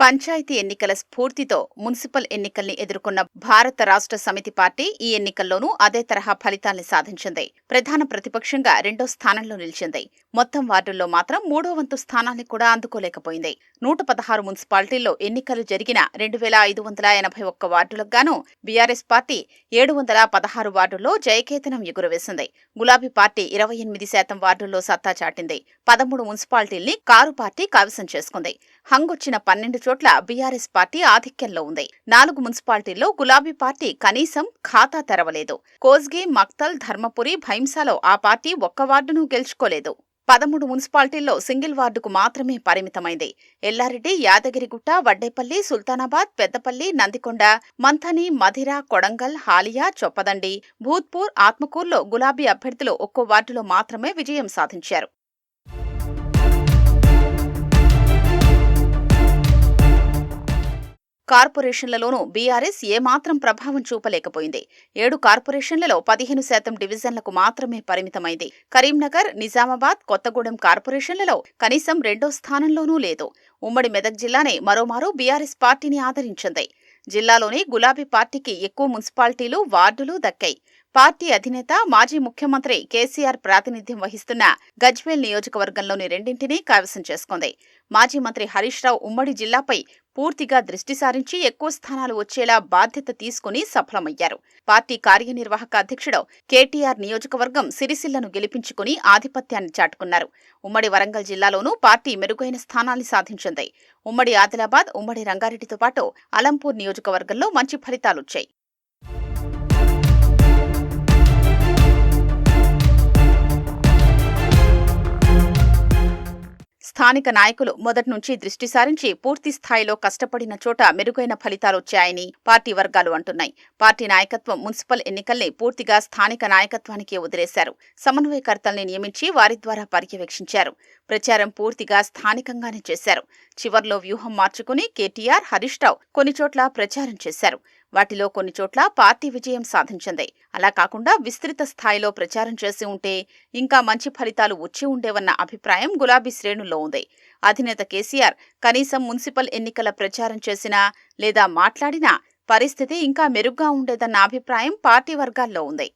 పంచాయతీ ఎన్నికల స్ఫూర్తితో మున్సిపల్ ఎన్నికల్ని ఎదుర్కొన్న భారత రాష్ట్ర సమితి పార్టీ ఈ ఎన్నికల్లోనూ అదే తరహా ఫలితాల్ని సాధించింది. ప్రధాన ప్రతిపక్షంగా రెండో స్థానంలో నిలిచింది. మొత్తం వార్డుల్లో మాత్రం మూడో వంతు స్థానాన్ని కూడా అందుకోలేకపోయింది. నూట పదహారు మున్సిపాలిటీల్లో ఎన్నికలు జరిగిన రెండు వేల ఐదు వందల ఎనభై ఒక్క వార్డులకు గాను బీఆర్ఎస్ పార్టీ ఏడు వందల పదహారు వార్డుల్లో జయకేతనం ఎగురవేసింది. గులాబీ పార్టీ ఇరవై ఎనిమిది శాతం వార్డుల్లో సత్తా చాటింది. పదమూడు మున్సిపాలిటీల్ని కారు పార్టీ కైవసం చేసుకుంది. హంగొచ్చిన పన్నెండు చోట్ల బీఆర్ఎస్ పార్టీ ఆధిక్యంలో ఉంది. నాలుగు మున్సిపాలిటీల్లో గులాబీ పార్టీ కనీసం ఖాతా తెరవలేదు. కోస్గి మక్తల్ ధర్మపురి భైంసాలో ఆ పార్టీ ఒక్క వార్డును గెలుచుకోలేదు. పదమూడు మున్సిపాలిటీల్లో సింగిల్ వార్డుకు మాత్రమే పరిమితమైంది. ఎల్లారెడ్డి యాదగిరిగుట్ట వడ్డేపల్లి సుల్తానాబాద్ పెద్దపల్లి నందికొండ మంథని మధిర కొడంగల్ హాలియా చొప్పదండి భూత్పూర్ ఆత్మకూర్లో గులాబీ అభ్యర్థులు ఒక్కో వార్డులో మాత్రమే విజయం సాధించారు. కార్పొరేషన్లలోనూ బీఆర్ఎస్ ఏమాత్రం ప్రభావం చూపలేకపోయింది. ఏడు కార్పొరేషన్లలో పదిహేను శాతం డివిజన్లకు మాత్రమే పరిమితమైంది. కరీంనగర్ నిజామాబాద్ కొత్తగూడెం కార్పొరేషన్లలో కనీసం రెండో స్థానంలోనూ లేదు. ఉమ్మడి మెదక్ జిల్లానే మరోమారు బీఆర్ఎస్ పార్టీని ఆదరించింది. జిల్లాలోని గులాబీ పార్టీకి ఎక్కువ మున్సిపాలిటీలు వార్డులు దక్కాయి. పార్టీ అధినేత మాజీ ముఖ్యమంత్రి కేసీఆర్ ప్రాతినిధ్యం వహిస్తున్న గజ్వేల్ నియోజకవర్గంలోని రెండింటినీ కైవసం చేసుకుంది. మాజీ మంత్రి హరీష్ రావు ఉమ్మడి జిల్లాపై పూర్తిగా దృష్టి సారించి ఎక్కువ స్థానాలు వచ్చేలా బాధ్యత తీసుకుని సఫలమయ్యారు. పార్టీ కార్యనిర్వాహక అధ్యక్షుడు కేటీఆర్ నియోజకవర్గం సిరిసిల్లను గెలిపించుకుని ఆధిపత్యాన్ని చాటుకున్నారు. ఉమ్మడి వరంగల్ జిల్లాలోనూ పార్టీ మెరుగైన స్థానాల్ని సాధించింది. ఉమ్మడి ఆదిలాబాద్ ఉమ్మడి రంగారెడ్డితో పాటు అలంపూర్ నియోజకవర్గంలో మంచి ఫలితాలొచ్చాయి. స్థానిక నాయకులు మొదటి నుంచి దృష్టి సారించి పూర్తి స్థాయిలో కష్టపడిన చోట మెరుగైన ఫలితాలొచ్చాయని పార్టీ వర్గాలు అంటున్నాయి. పార్టీ నాయకత్వం మున్సిపల్ ఎన్నికల్ని పూర్తిగా స్థానిక నాయకత్వానికే వదిలేశారు. సమన్వయకర్తల్ని నియమించి వారి ద్వారా పర్యవేక్షించారు. ప్రచారం పూర్తిగా స్థానికంగానే చేశారు. చివర్లో వ్యూహం మార్చుకుని కేటీఆర్ హరీష్ రావు కొన్ని చోట్ల ప్రచారం చేశారు. వాటిలో కొన్ని చోట్ల పార్టీ విజయం సాధించింది. అలా కాకుండా విస్తృత స్థాయిలో ప్రచారం చేసి ఉంటే ఇంకా మంచి ఫలితాలు వచ్చి ఉండేవన్న అభిప్రాయం గులాబీ శ్రేణుల్లో ఉంది. అధినేత కేసీఆర్ కనీసం మున్సిపల్ ఎన్నికల ప్రచారం చేసినా లేదా మాట్లాడినా పరిస్థితి ఇంకా మెరుగ్గా ఉండేదన్న అభిప్రాయం పార్టీ వర్గాల్లో ఉంది.